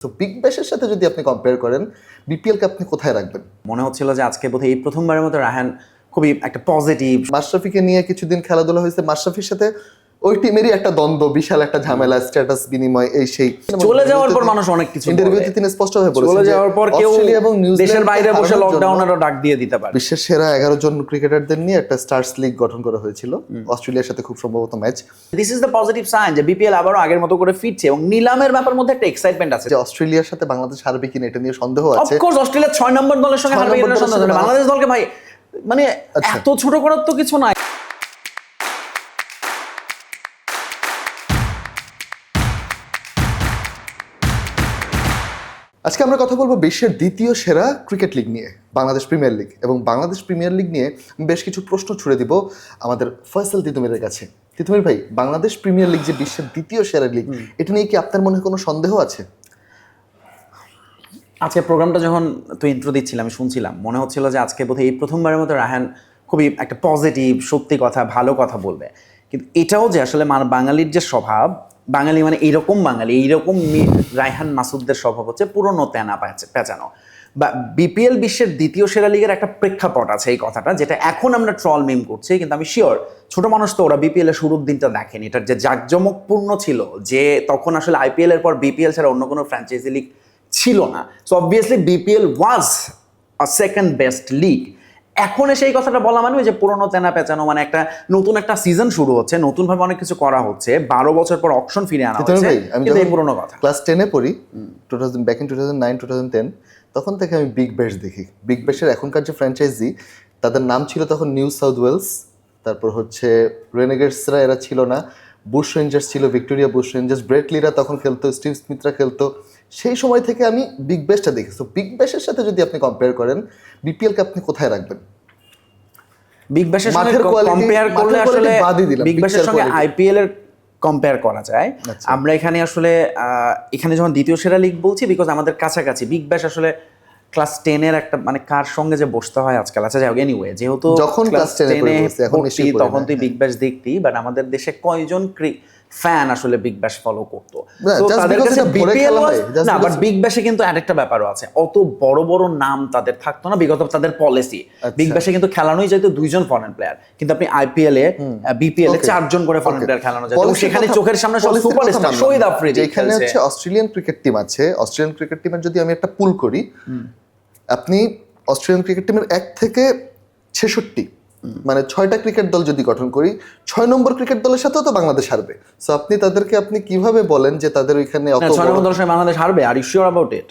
তো বিগ ব্যাশের সাথে যদি আপনি কম্পেয়ার করেন বিপিএলকে আপনি কোথায় রাখবেন? মনে হচ্ছিল যে আজকে বোধহয় এই প্রথমবারের মতো রাহান খুবই একটা পজিটিভ মাশরাফিকে নিয়ে কিছুদিন খেলাধুলা হয়েছে। মাশরাফির সাথে ওই টিমেরই একটা দ্বন্দ্ব বিশাল একটা ঝামেলা স্ট্যাটাস বিনিময় এই সেই। চলে যাওয়ার পর মানুষ অনেক কিছু ইন্টারভিউতে তিনি স্পষ্ট হয়ে বলেছেন চলে যাওয়ার পর কেউ এবং দেশের বাইরে বসে লকডাউনেরও ডাক দিয়ে দিতে পারে। বিশ্বের সেরা এগারো জন ক্রিকেটারদের নিয়ে একটা স্টার্স লিগ গঠন করা হয়েছিল অস্ট্রেলিয়ার সাথে খুব সম্ভবত match this is the positive sign যে বিপিএল আবারও আগের মতো করে ফিরছে এবং নিলামের ব্যাপার মধ্যে একটা এক্সাইটমেন্ট আছে। যে অস্ট্রেলিয়ার সাথে বাংলাদেশ হারবে কিনা এটা নিয়ে সন্দেহ আছে। অফকোর্স অস্ট্রেলিয়া ছয় নম্বর দলের সঙ্গে হারবে সন্দেহ বাংলাদেশ দলকে ভাই মানে আচ্ছা। এত ছোট করার তো কিছু নাই। আজকে আমরা কথা বলব বিশ্বের দ্বিতীয় সেরা ক্রিকেট লিগ নিয়ে বাংলাদেশ প্রিমিয়ার লিগ। এবং বাংলাদেশ প্রিমিয়ার লিগ নিয়ে বেশ কিছু প্রশ্ন ছুড়ে দিব আমাদের ফয়সাল তিতুমিরের কাছে। তিতুমির ভাই বাংলাদেশ প্রিমিয়ার লিগ যে বিশ্বের দ্বিতীয় সেরা লিগ এটা নিয়ে কি আপনার মনে কোনো সন্দেহ আছে? আজকে প্রোগ্রামটা যখন তুই ইন্ট্রো দিচ্ছিল আমি শুনছিলাম মনে হচ্ছিল যে আজকে বোধহয় এই প্রথমবারের মতো রাহান খুবই একটা পজিটিভ সত্যি কথা ভালো কথা বলবে। কিন্তু এটাও যে আসলে বাঙালির যে স্বভাব বাঙালি মানে এইরকম বাঙালি, এইরকম রায়হান মাসুদদের স্বভাব হচ্ছে পুরনো তেনা পেঁচানো। বা বিপিএল বিশ্বের দ্বিতীয় সেরা লিগের একটা প্রেক্ষাপট আছে এই কথাটা, যেটা এখন আমরা ট্রল মিম করছি, কিন্তু আমি শিওর ছোট মানুষ তো ওরা বিপিএল এর শুরুর দিনটা দেখেনি। এটার যে জাঁকজমকপূর্ণ ছিল, যে তখন আসলে আইপিএল এর পর বিপিএল ছাড়া অন্য কোনো ফ্র্যাঞ্চাইজি লিগ ছিল না। So obviously BPL was a second best league এখন এসে এই কথাটা বলা মানে যে পুরোনো তেনা পেঁচানো মানে একটা নতুন একটা সিজন শুরু হচ্ছে নতুন ভাবে অনেক কিছু করা হচ্ছে বারো বছর পর অপশন ফিরে আনা হচ্ছে এই পুরোনো কথা। ক্লাস টেনে পড়ি two thousand back in two thousand nine two thousand ten তখন থেকে আমি বিগ ব্যাশ দেখি। বিগ ব্যাশের এখনকার যে ফ্র্যাঞ্চাইজি তাদের নাম ছিল তখন নিউ সাউথ ওয়েলস তারপর হচ্ছে রেনেগেটসরা এরা ছিল না বুশ রেঞ্জার্স ছিল ভিক্টোরিয়া বুশ রেঞ্জার্স ব্রেটলিরা তখন খেলতো স্টিভ স্মিথরা খেলতো সেই সময় থেকে আমি বিগ ব্যাশটা দেখি তো বিগ ব্যাশের সাথে যদি আপনি কম্পেয়ার করেন বিপিএলকে আপনি কোথায় রাখবেন? বিগ ব্যাশের সঙ্গে কম্পেয়ার করলে আসলে বিগ ব্যাশের সঙ্গে আইপিএল এর কম্পেয়ার করা যায়। আচ্ছা। আমরা এখানে আসলে এখানে যখন দ্বিতীয় সেরা লিগ বলছি বিকজ আমাদের কাছাকাছি বিগ ব্যাশ আসলে ক্লাস টেনের একটা মানে কার সঙ্গে যে বসতে হয় আজকাল? আচ্ছা যাই হোক এনিওয়ে যেহেতু যখন ক্লাস 10 এ পড়ে টেনে তখন তুই বিগ ব্যাশ দেখতি বাট আমাদের দেশে কয়জন ফ্যান আসলে বিগ ব্যাশ ফলো করতো। তাদের কাছে বিপিএল না বাট বিগ ব্যাশে কিন্তু আরেকটা ব্যাপারও আছে। অত বড় বড় নাম তাদের থাকতো না বিগত তাদের পলিসি। বিগ ব্যাশে কিন্তু খেলানোই যেত দুইজন ফরেন প্লেয়ার কিন্তু আপনি আইপিএল এ বিপিএল এ চারজন করে ফরেন প্লেয়ার খেলানো যায়। সেখানে চোখের সামনে সব সুপারস্টার শহীদ আফ্রিদি খেলছে। হচ্ছে অস্ট্রেলিয়ান ক্রিকেট টিম আছে। অস্ট্রেলিয়ান ক্রিকেট টিমের যদি আমি একটা পুল করি আপনি অস্ট্রেলিয়ান ক্রিকেট টিমের এক থেকে ছেষট্টি মানে ছয়টা ক্রিকেট দল যদি গঠন করি ছয় নম্বর ক্রিকেট দলের সাথেও তো বাংলাদেশ হারবে। সো আপনি তাদেরকে আপনি কীভাবে বলেন যে তাদের ওইখানে বাংলাদেশ হারবে? Are you sure about it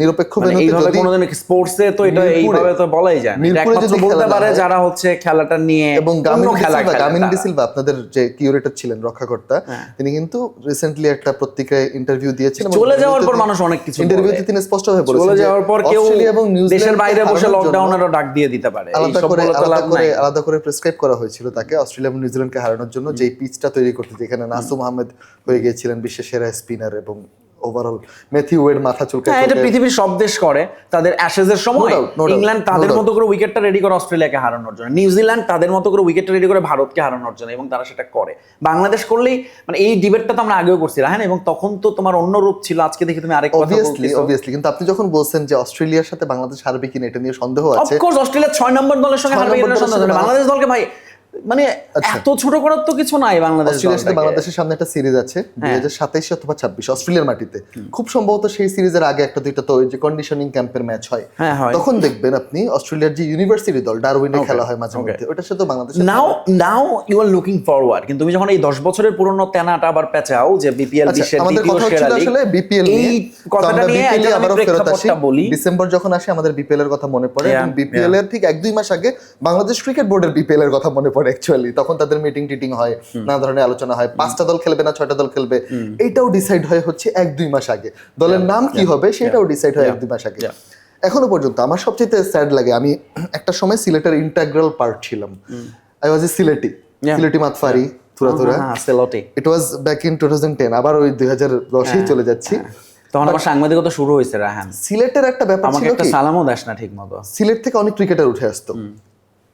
নিরপেক্ষ মানে বেনুতে এইভাবে যদি- কোনোদিন স্পোর্টসে তো এটা এইভাবে তো বলাই যায় না। এটা মিরপুরে একমাত্র যদি বলতে পারে যারা হচ্ছে খেলাটা নিয়ে এবং অন্য ডিসিলভা খেলে গামিনী তারা। ডিসিলভা আপনাদের যে কিউরেটর ছিলেন রক্ষাকর্তা তিনি কিন্তু রিসেন্টলি একটা পত্রিকায় ইন্টারভিউ দিয়েছেন চলে যাওয়ার পর মানুষ অনেক কিছু ইন্টারভিউতে তিনি স্পষ্ট হয়ে বলেছেন চলে যাওয়ার পর কেউ এবং দেশের নিউজিল্যান্ডকে বাইরে বসে হারানোর জন্য লকডাউনেরও ডাক দিয়ে দিতে পারে। আলাদা করে আলাদা করে আলাদা করে প্রেসক্রাইব করা হয়েছিল তাকে অস্ট্রেলিয়া এবং নিউজিল্যান্ডকে হারানোর জন্য যেই পিচটা তৈরি করতে যেখানে নাসুম আহমেদ হয়ে গিয়েছিলেন বিশ্বের সেরা স্পিনার এবং ওভারঅল ম্যাথিউ ওয়েড মাথা চুলকায় হ্যাঁ এটা পৃথিবীর সব দেশ করে। তাদের অ্যাশেজের সময় ইংল্যান্ড তাদের মতো করে উইকেটটা রেডি করে অস্ট্রেলিয়াকে হারানোর জন্য। নিউজিল্যান্ড তাদের মতো করে উইকেটটা রেডি করে ভারতকে হারানোর জন্য এবং তারা সেটা করে। বাংলাদেশ করলেই মানে এই ডিবেটটা তো আমরা আগেও করছি হ্যাঁ এবং তখন তো তোমার অন্য রূপ ছিল আজকে দেখি তুমি আরেক কথা অবভিয়াসলি কিন্তু আপনি যখন বলছেন যে অস্ট্রেলিয়ার সাথে বাংলাদেশ হারবে কিনা এটা নিয়ে সন্দেহ আছে। অফকোর্স অস্ট্রেলিয়া ছয় নম্বর দলের সঙ্গে হারবে এটা সন্দেহ বাংলাদেশ দলকে ভাই মানে আচ্ছা। এত ছোট করার তো কিছু নাই বাংলাদেশ অস্ট্রেলিয়ার সাথে বাংলাদেশের সামনে একটা সিরিজ আছে হ্যাঁ। দুই হাজার সাতাইশে অথবা ছাব্বিশ অস্ট্রেলিয়ার মাটিতে। খুব সম্ভবত সেই সিরিজের আগে একটা দুইটা তো যে কন্ডিশনিং ক্যাম্পের ম্যাচ হয়। তখন দেখবেন আপনি অস্ট্রেলিয়ার যে ইউনিভার্সিটি দল ডারউইনে খেলা হয় মাঝে মধ্যে। ওটার সাথে Bangladesh now now you are looking forward কিন্তু তুমি যখন এই দশ বছরের পুরনো তেনাটা আবার পেঁচাও যে বিপিএল আচ্ছা, বিশ্বের আমাদের কথা হচ্ছিল আসলে বিপিএল এই নিয়ে কথাটা নিয়ে আবারও ফেরত আসি। ডিসেম্বর যখন আসে আমাদের বিপিএল এর কথা মনে পড়ে। এবং বিপিএল এর ঠিক এক দুই মাস আগে বাংলাদেশ ক্রিকেট বোর্ডের বিপিএল এর কথা মনে পড়ে। অ্যাকচুয়ালি তখন তাদের মিটিং টিটিং হয় নানা ধরনের আলোচনা হয় পাঁচটা দল খেলবে না ছয়টা দল খেলবে এইটাও ডিসাইড হয় হচ্ছে এক দুই মাস আগে। দলের নাম কি হবে সেটাও ডিসাইড হয় এক দুই মাস আগে। এখনও পর্যন্ত আমার সবচেয়ে স্যাড লাগে আমি একটা সময় সিলেটের ইন্টাগ্রাল পার্ট ছিলাম। I was a Sylheti Sylheti মাতফারি থুরা Thura it was back in two thousand ten আবার ওই দুই হাজার দশেই চলে যাচ্ছি। তখন আমার সাংবাদিকতা শুরু হয়েছে রাহান। সিলেটের একটা ব্যাপার ছিল কি? সালামও দাস না ঠিক মতো সিলেট থেকে অনেক ক্রিকেটার উঠে আসতো।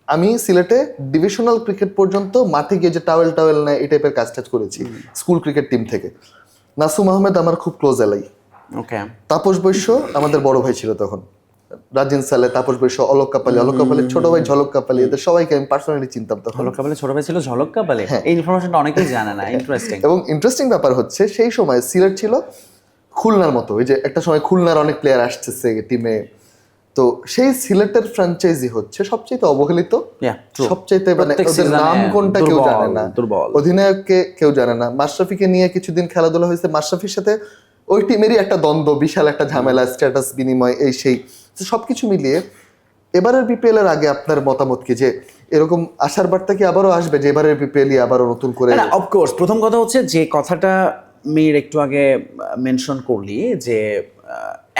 আমি সিলেটে ডিভিশনাল ক্রিকেট পর্যন্ত মাঠে গিয়ে যে টাওয়েল টাওয়েল নেয় এই টাইপের কাজ টাজ করেছি স্কুল ক্রিকেট টিম থেকে। নাসুম আহমেদ আমার খুব ক্লোজ এলাই ওকে তাপস বৈশ্য আমাদের বড় ভাই ছিল তখন। রাজিন সালে তাপস বৈশ্য অলোক কাপালি অলোক কাপালির ছোট ভাই ঝলক কাপালি এদের সবাইকে আমি পার্সোনালি চিনতাম তখন। ঝলক কাপালে ছোট ভাই ছিল ঝলক কাপালে? এই ইনফরমেশনটা অনেকেই জানে না ইন্টারেস্টিং এবং ইন্টারেস্টিং ব্যাপার হচ্ছে সেই সময় সিলেট ছিল খুলনার মতো ওই যে একটা সময় খুলনার অনেক প্লেয়ার আসতেছে টিমে তো সেই সিলেটের ফ্র্যাঞ্চাইজি হচ্ছে সবচেয়ে অবহেলিত. সবচাইতে মানে ওদের নাম কোনটা কেউ জানে না। অধিনায়ককে কেউ জানে না। মাশরাফিকে নিয়ে কিছুদিন খেলাধুলা হয়েছে। মাশরাফির সাথে ওই টিমেরই একটা দ্বন্দ্ব বিশাল একটা ঝামেলা স্ট্যাটাস বিনিময় এই সেই। সবকিছু মিলিয়ে এবারের বিপিএল এর আগে আপনার মতামত কি? যে এরকম আসার বার্তা কি আবারও আসবে যে এবারের বিপিএল আবারও নতুন করে অফকোর্স প্রথম কথা হচ্ছে যে কথাটা মেয়ের একটু আগে মেনশন করলি যে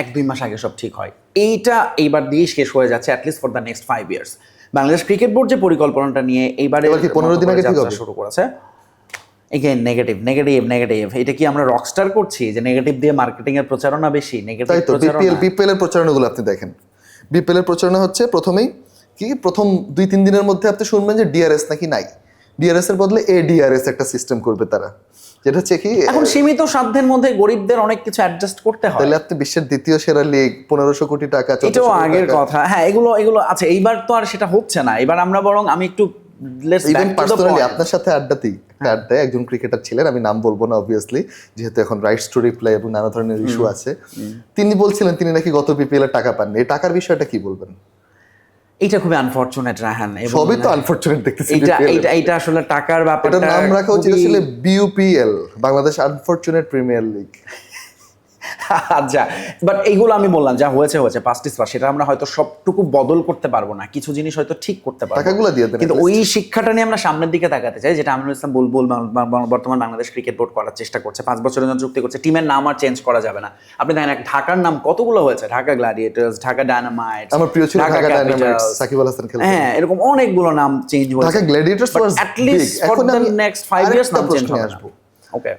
এক দুই মাস আগে সব ঠিক হয়। এইটা এইবার দিয়ে শেষ হয়ে যাচ্ছে at least for the next five years Bangladesh cricket board যে পরিকল্পনাটা নিয়ে এইবারে 15 দিন আগে শুরু করেছে এগেন নেগেটিভ নেগেটিভ নেগেটিভ এটা কি আমরা রকস্টার করছি যে নেগেটিভ দিয়ে মার্কেটিং এর প্রচারণা বেশি? নেগেটিভ বিপিএল বিপিএল এর প্রচারণাগুলো আপনি দেখেন। বিপিএল এর প্রচারণা হচ্ছে প্রথমেই কি প্রথম দুই তিন দিনের মধ্যে আপনি শুনবেন যে ডিআরএস নাকি নাই। ডিআরএস এর বদলে এ ডিআরএস একটা সিস্টেম করবে তারা। যেটা হচ্ছে কি এখন সীমিত সাধ্যের মধ্যে গরিবদের অনেক কিছু অ্যাডজাস্ট করতে হয়। তাহলে আপনি বিশ্বের দ্বিতীয় সেরা লিগ পনেরোশো কোটি টাকা এটাও আগের কথা। হ্যাঁ এগুলো এগুলো আচ্ছা এইবার তো আর সেটা হচ্ছে না। এবার আমরা বরং আমি একটু পার্সোনালি আপনার সাথে আড্ডাতেই একটা আড্ডায় একজন ক্রিকেটার ছিলেন আমি নাম বলব না অবভিয়াসলি যেহেতু এখন রাইটস টু রিপ্লাই এবং নানা ধরনের ইস্যু আছে। তিনি বলছিলেন তিনি নাকি গত বিপিএল এর টাকা পাননি। এই টাকার বিষয়টা কি বলবেন? এইটা খুবই আনফরচুনেট রাহান সবই তো আনফরচুনেট দেখতেছি এটা এটা এটা আসলে টাকার ব্যাপারটা নাম রাখা উচিত আসলে BUPL Bangladesh unfortunate premier league আচ্ছা বাট এইগুলো আমি বললাম যা হয়েছে হয়েছে পাস্টিস পাস সেটা আমরা হয়তো সবটুকু বদল করতে পারব না কিছু জিনিস হয়তো ঠিক করতে পারব টাকাগুলো দিয়ে কিন্তু ওই শিক্ষাটা নিয়ে আমরা সামনের দিকে তাকাতে চাই যেটা আমিনুল ইসলাম বুলবুল বর্তমান বাংলাদেশ ক্রিকেট বোর্ড করার চেষ্টা করছে পাঁচ বছরের জন্য চুক্তি করছে টিমের নাম আর চেঞ্জ করা যাবে না। আপনি দেখেন এক ঢাকার নাম কতগুলো হয়েছে? ঢাকা গ্ল্যাডিয়েটার্স ঢাকা ডায়নামাইট আমার প্রিয় ছিল ঢাকা ডায়নামাইটস সাকিব আল হাসান খেলতেন। হ্যাঁ এরকম অনেকগুলো নাম চেঞ্জ হয়েছে। Dhaka gladiators was at least for the next five years নাম চেঞ্জ হবে ওকে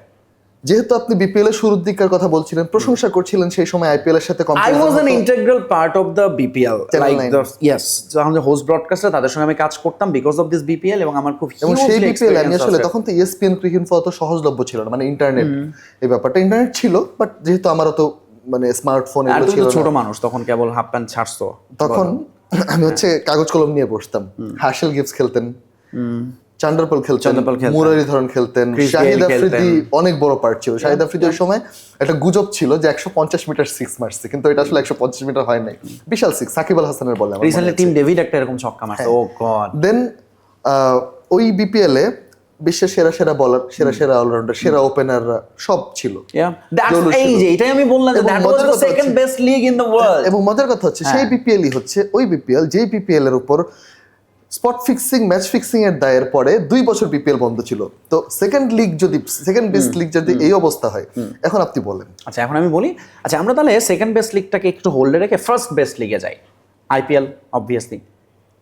যেহেতু আপনি বিপিএল এর শুরুর দিককার কথা বলছিলেন প্রশংসা করছিলেন সেই সময় আইপিএল এর সাথে I comparison was an হতো। integral part of the BPL. Channel like nine. যখন যে হোস্ট ব্রডকাস্টার তাদের সঙ্গে আমি কাজ করতাম বিকজ অফ দিস বিপিএল এবং আমার খুব এবং সেই বিপিএল আমি আসলে তখন তো E ইএসপিএন ক্রিকেট অত সহজলভ্য ছিল না মানে ইন্টারনেট এই ব্যাপারটা। ইন্টারনেট ছিল বাট যেহেতু আমার অত মানে স্মার্টফোন এগুলো ছিল ছোট মানুষ তখন কেবল হাফ প্যান্ট ছাড়ছো তখন আমি হচ্ছে কাগজ কলম নিয়ে বসতাম হাসেল গিফটস খেলতেন। চান্ডারপল খেলতেন চান্ডারপল খেলতেন। মুরারি ধরন খেলতেন শাহিদ আফ্রিদি অনেক বড় পার্ট ছিল। শাহিদ আফ্রিদি ওই সময় একটা গুজব ছিল যে একশো পঞ্চাশ মিটার সিক্স মারছে কিন্তু এটা আসলে একশো পঞ্চাশ মিটার হয় নাই। বিশাল সিক্স সাকিব আল হাসানের বলে রিসেন্টলি টিম ডেভিড একটা এরকম ছক্কা মারছে। ও গড দেন ওই বিপিএল এ বিশ্বের সেরা সেরা বলার সেরা সেরা অলরাউন্ডার সেরা ওপেনাররা সব ছিল। এই যে এটাই আমি বললাম দ্যাট ওয়াজ দ্য সেকেন্ড হচ্ছে- best league in the world এবং মজার কথা হচ্ছে সেই বিপিএলই হচ্ছে ওই বিপিএল যেই বিপিএল এর উপর স্পট ফিক্সিং ম্যাচ ফিক্সিং এর দায়ের পরে দুই বছর বিপিএল বন্ধ ছিল। তো সেকেন্ড লিগ যদি সেকেন্ড বেস্ট লিগ যদি এই অবস্থা হয় এখন আপনি বলেন। আচ্ছা এখন আমি বলি আচ্ছা আমরা তাহলে সেকেন্ড বেস্ট লিগটাকে একটু হোল্ডে রেখে ফার্স্ট বেস্ট লিগে যাই। IPL obviously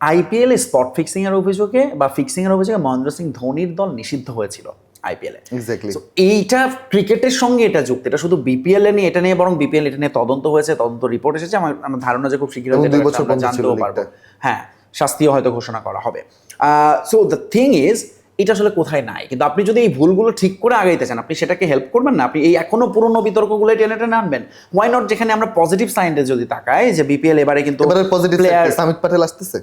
IPL spot fixing এর অভিযোগে বা ফিক্সিং এর অভিযোগে মহেন্দ্র সিং ধোনির দল নিষিদ্ধ হয়েছিল আইপিএল এ। এক্স্যাক্টলি এইটা ক্রিকেটের সঙ্গে এটা যুক্ত এটা শুধু বিপিএল এ নিয়ে এটা নিয়ে বরং বিপিএল এটা নিয়ে তদন্ত হয়েছে তদন্ত রিপোর্ট এসেছে। আমার আমার ধারণা যে খুব শীঘ্রই দুই বছর আমরা জানতেও পারব। হ্যাঁ শাস্তিও হয়তো ঘোষণা করা হবে। সো দ্য থিং ইজ এটা আসলে কোথায় নাই? কিন্তু আপনি যদি এই ভুলগুলো ঠিক করে আগাইতে চান আপনি সেটাকে হেল্প করবেন না আপনি এই এখনও পুরনো বিতর্কগুলো টেনে টেনে আনবেন। ওয়াই নট যেখানে আমরা পজিটিভ সাইডে যদি তাকাই যে বিপিএল এবারে কিন্তু পজিটিভ প্লেয়ার সামিত প্যাটেল আসতেছে?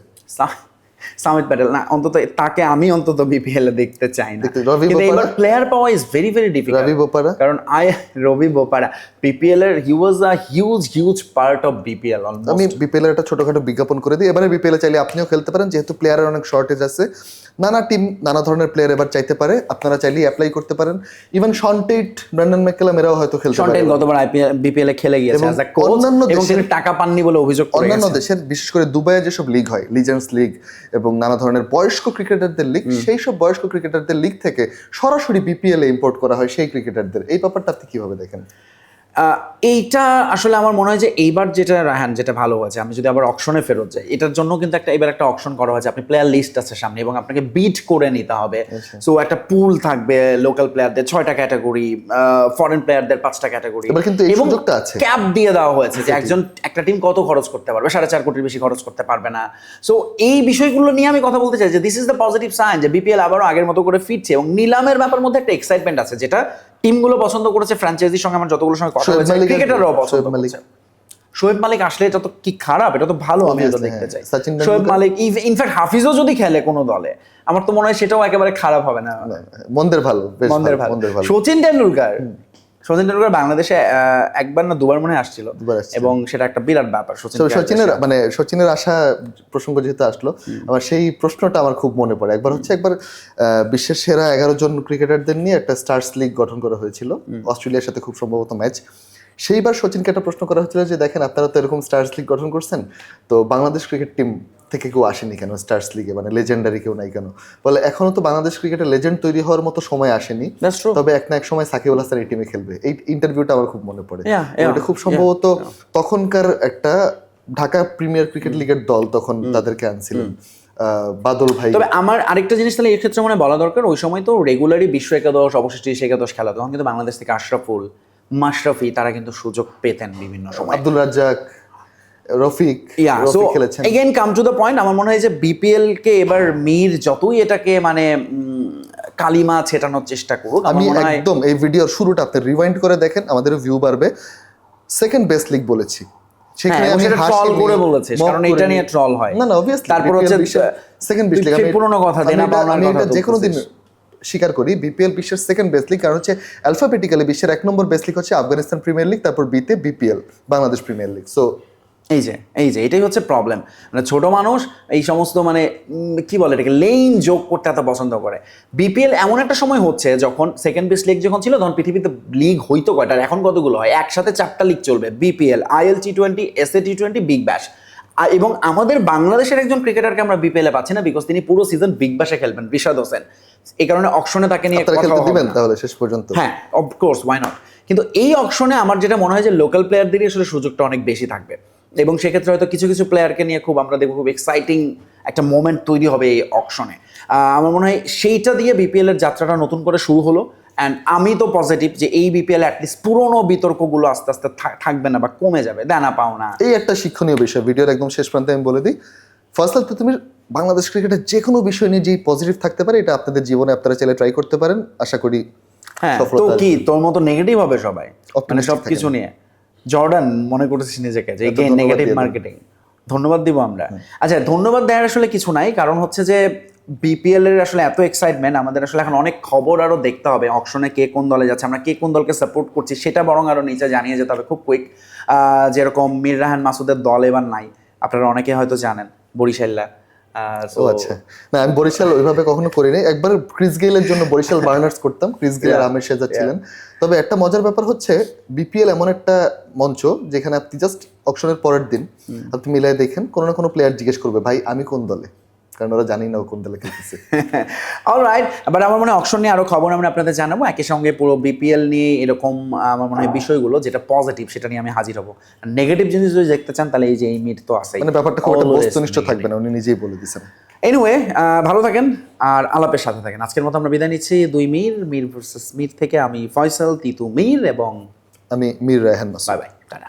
সামিত প্যাটেল না অন্তত তাকে আমি অন্তত বিপিএল এ দেখতে চাই না। কিন্তু এবার প্লেয়ার পাওয়া is very very difficult Ravi Bopara? কারণ আই রবি বোপারা বিপিএল এর he was a huge huge part of BPL আমি বিপিএল এর একটা ছোটখাটো বিজ্ঞাপন করে দিই। এবারে বিপিএল চাইলে আপনিও খেলতে পারেন যেহেতু প্লেয়ারের অনেক শর্টেজ আছে। নানা টিম নানা ধরনের প্লেয়ার এবার চাইতে পারে আপনারা চাইলে অ্যাপ্লাই করতে পারেন। ইভেন শনটেট ব্র্যান্ডন ম্যাকেলাম এরাও হয়তো খেলতে পারে। শন্টেন গতবার আইপিএল বিপিএল এ খেলে গিয়েছে অ্যাজ আ কোচ অন্যান্য দেশের- টাকা পাননি বলে অভিযোগ অন্যান্য দেশের বিশেষ করে দুবাইয়ে যেসব লিগ হয় লিজেন্ডস লিগ এবং নানা ধরনের বয়স্ক ক্রিকেটারদের লিগ সেই সব বয়স্ক ক্রিকেটারদের লিগ থেকে সরাসরি বিপিএল এ ইম্পোর্ট করা হয় সেই ক্রিকেটারদের। এই ব্যাপারটা আপনি কীভাবে দেখেন? এইটা আসলে আমার মনে হয় যে এইবার যেটা রাহান যেটা ভালো হয়েছে আমি যদি আবার অকশনে ফেরত যাই এটার জন্য কিন্তু একটা এবার একটা অকশন করা হয়েছে আপনি প্লেয়ার লিস্ট আছে সামনে এবং আপনাকে বিট করে নিতে হবে আচ্ছা। সো একটা পুল থাকবে লোকাল প্লেয়ারদের ছয়টা ক্যাটাগরি ফরেন প্লেয়ারদের পাঁচটা ক্যাটাগরি কিন্তু আছে। ক্যাপ দিয়ে দেওয়া হয়েছে যে একজন একটা টিম কত খরচ করতে পারবে সাড়ে চার কোটির বেশি খরচ করতে পারবে না সো এই বিষয়গুলো নিয়ে আমি কথা বলতে চাই যে this is the positive sign যে বিপিএল আবারও আগের মতো করে ফিরছে এবং নিলামের ব্যাপার মধ্যে একটা এক্সাইটমেন্ট আছে যেটা টিমগুলো পছন্দ করেছে ফ্র্যাঞ্চাইজির সঙ্গে আমার যতগুলো সঙ্গে শোয়েব মালিক ক্রিকেটাররাও পছন্দ শোয়েব শোয়েব মালিক আসলে এটা তো কি খারাপ এটা তো ভালো আমি এটা দেখতে হ্যাঁ। চাই। শোয়েব মালিক ইনফ্যাক্ট হাফিজও যদি খেলে কোনো দলে আমার তো মনে হয় সেটাও একেবারে খারাপ হবে না। মন্দের ভালো বেশ মন্দের ভালো মন্দের ভালো। সচিন টেন্ডুলকার সচিন টেন্ডুলকার বাংলাদেশে একবার না দুবার মনে আসছিল। এবং সেটা একটা বিরাট ব্যাপার সচিন সচিনের মানে সচিনের আশা প্রসঙ্গ যেহেতু আসলো আমার সেই প্রশ্নটা আমার খুব মনে পড়ে। একবার হচ্ছে একবার বিশ্বের সেরা এগারো জন ক্রিকেটারদের নিয়ে একটা স্টার্স লিগ গঠন করা হয়েছিল অস্ট্রেলিয়ার সাথে খুব সম্ভবত ম্যাচ। সেইবার সচিনকে একটা প্রশ্ন করা হয়েছিল যে দেখেন আপনারা তো এরকম স্টার্স লিগ গঠন করছেন তো বাংলাদেশ ক্রিকেট টিম থেকে কেউ আসেনি কেন? স্টার্স লিগে মানে লেজেন্ডারি কেউ নাই কেন? বলে এখনও তো বাংলাদেশ ক্রিকেটে লেজেন্ড তৈরি হওয়ার মতো সময় আসেনি. তবে এক না এক সময় সাকিব আল হাসান এই টিমে খেলবে। এই ইন্টারভিউটা আমার খুব মনে পড়ে। ওটা খুব সম্ভবত তখনকার একটা ঢাকা প্রিমিয়ার ক্রিকেট লিগের দল তখন তাদেরকে আনছিলেন। আহ, বাদল ভাই। তবে আমার আরেকটা জিনিস তাহলে এই ক্ষেত্রে মনে বলা দরকার ওই সময় তো রেগুলারই বিশ্ব একাদশ অবশিষ্ট একাদশ খেলা তখন কিন্তু বাংলাদেশ থেকে আশরাফুল মাশরাফি তারা কিন্তু সুযোগ পেতেন বিভিন্ন সময়। আব্দুল রাজ্জাক রফিক সো খেলেছেন। Again come to the point আমার মনে হয় যে বিপিএল কে এবার মির যতই এটাকে মানে কালিমা ছেটানোর চেষ্টা করুক আমি একদম এই ভিডিওর শুরুটা আপনি রিওয়াইন্ড করে দেখেন আমাদের ভিউ বাড়বে। সেকেন্ড বেস্ট লিগ বলেছি। সেখানে হ্যাঁ, আমি সেটা troll হাসিনি, করে বলেছিস, কারণ এটা নিয়ে troll হয়। না না অবভিয়াসলি তারপর হচ্ছে, সেকেন্ড বেস্ট লিগ সেই পুরোনো কথা, দেনা পাওনার আমি কথা যে কোনো দিন স্বীকার করি বিপিএল বিশ্বের সেকেন্ড বেস্ট লিগ কারণ হচ্ছে অ্যালফাবেটিক্যালি বিশ্বের এক নম্বর বেস্ট লিগ হচ্ছে আফগানিস্তান প্রিমিয়ার লিগ তারপর বিতে BPL Bangladesh premier league so এই যে এই যে এটাই হচ্ছে প্রবলেম মানে ছোট মানুষ এই সমস্ত মানে কি বলে এটাকে লেইন যোগ করতে এত পছন্দ করে। বিপিএল এমন একটা সময় হচ্ছে যখন সেকেন্ড বেস্ট লিগ যখন ছিল তখন পৃথিবীতে লিগ হইতো কয়টা আর এখন কতগুলো হয়? একসাথে চারটা লিগ চলবে। BPL IL T twenty S A T twenty big bash এবং আমাদের বাংলাদেশের একজন ক্রিকেটারকে আমরা বিপিএল এ পাচ্ছি না বিকজ তিনি পুরো সিজন বিগ ব্যাশে খেলবেন রিশাদ হোসেন এই কারণে অকশনে তাকে নিয়ে দিবেন তাহলে শেষ পর্যন্ত? হ্যাঁ অফকোর্স ওয়াই নট কিন্তু এই অকশনে আমার যেটা মনে হয় যে লোকাল প্লেয়ারদেরই আসলে সুযোগটা অনেক বেশি থাকবে। এবং সেক্ষেত্রে হয়তো কিছু কিছু প্লেয়ারকে নিয়ে খুব আমরা দেখব খুব এক্সাইটিং একটা মোমেন্ট তৈরি হবে এই অকশনে আমার মনে হয় সেইটা দিয়ে বিপিএল এর যাত্রাটা নতুন করে শুরু হলো। অ্যান্ড আমি তো পজিটিভ যে এই বিপিএল অ্যাটলিস্ট পুরোনো বিতর্কগুলো আস্তে আস্তে থাকবে না বা কমে যাবে দেনা পাওনা এই একটা শিক্ষণীয় বিষয় ভিডিওর একদম শেষ প্রান্তে আমি বলে দিই। ফার্স্ট তো তুমি বাংলাদেশ ক্রিকেটের যে কোনো বিষয় নিয়ে যেই পজিটিভ থাকতে পারে এটা আপনাদের জীবনে আপনারা চাইলে ট্রাই করতে পারেন। আশা করি হ্যাঁ তো কি? তোর মতো নেগেটিভ হবে সবাই। মানে সব কিছু নিয়ে। জর্ডান মনে করতেছিস নিজেকে যে নেগেটিভ মার্কেটিং। ধন্যবাদ দিব আমরা। আচ্ছা ধন্যবাদ দেওয়ার আসলে কিছু নাই কারণ হচ্ছে যে বিপিএল এর আসলে এত এক্সাইটমেন্ট আমাদের আসলে এখন অনেক খবর আরও দেখতে হবে অকশনে কে কোন দলে যাচ্ছে আমরা কে কোন দলকে সাপোর্ট করছি সেটা বরং আরও নিচে জানিয়ে যেতে হবে খুব কুইক যেরকম মীর রাহান মাসুদের দল এবার নাই আপনারা অনেকে হয়তো জানেন বরিশাল্লা ও আচ্ছা। না আমি বরিশাল ওইভাবে কখনো করিনি। একবার ক্রিস গেইলের জন্য বরিশাল বার্নার্স করতাম। ক্রিস গেইল আর Yeah, ছিলেন। তবে একটা মজার ব্যাপার হচ্ছে বিপিএল এমন একটা মঞ্চ যেখানে আপনি জাস্ট অকশনের পরের দিন আপনি মিলাই দেখেন কোনো না কোনো প্লেয়ার জিজ্ঞেস করবে ভাই আমি কোন দলে? কারণ ওরা জানি না ও কোন দলে খেলতেছে। অলরাইট বাট আমার মনে হয় অকশন নিয়ে আরও খবর আমরা আপনাদের জানাব। একই সঙ্গে পুরো বিপিএল নিয়ে এরকম আমার মনে হয় বিষয়গুলো যেটা পজিটিভ সেটা নিয়ে আমি হাজির হব। নেগেটিভ জিনিস যদি দেখতে চান তাহলে এই যে এই মিট তো আছে মানে ব্যাপারটা খুব বস্তুনিষ্ঠ থাকবে না উনি নিজেই বলে দিয়েছেন। এনিওয়ে ভালো থাকেন আর আলাপের সাথে থাকেন। আজকের মতো আমরা বিদায় নিচ্ছি। দুই মির মির ভার্সেস মির থেকে আমি ফয়সাল তিতু মির এবং আমি Mir Raihan bye bye tata.